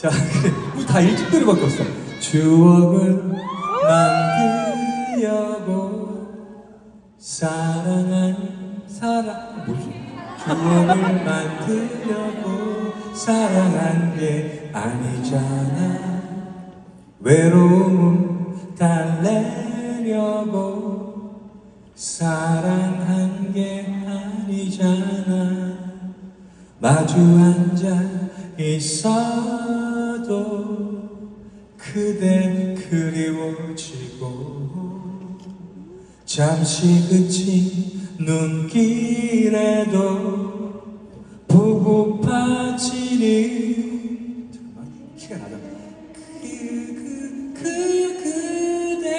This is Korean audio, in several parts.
자. 우리 다 일집들이밖에 없어. 추억을 만들려고 사랑한 사랑 뭐지? 추억을 만들려고 사랑한 게 아니잖아. 외로움을 달래려고 사랑한 게 아니잖아. 마주 앉아 있어 도 그대 그리워지고 잠시 그친 눈길에도 보고 그 그대였는데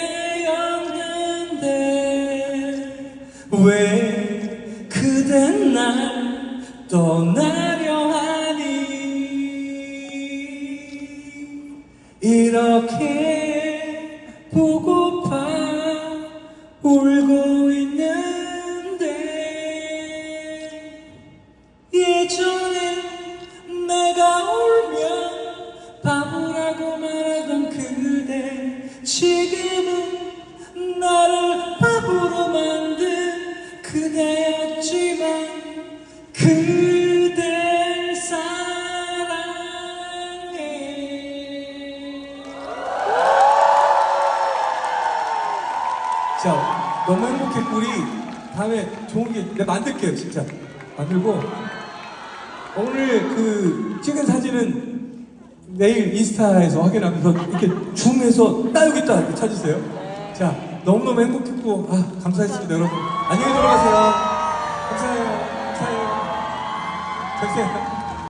왜 그댄 날 떠나 이렇게 보고파 울고 있는데 예전에 내가 울면 바보라고 말하던 그대 지금은 나를 바보로 만든 그대였지만 그 자 너무 행복했고 우리 다음에 좋은 게 내가 만들게요 진짜 만들고 오늘 그 찍은 사진은 내일 인스타에서 확인하면서 이렇게 줌해서 있다 이렇게 찾으세요. 자, 너무너무 행복했고, 아, 감사했습니다, 여러분. 안녕히 들어가세요. 감사해요. 감사해요. 감사해요.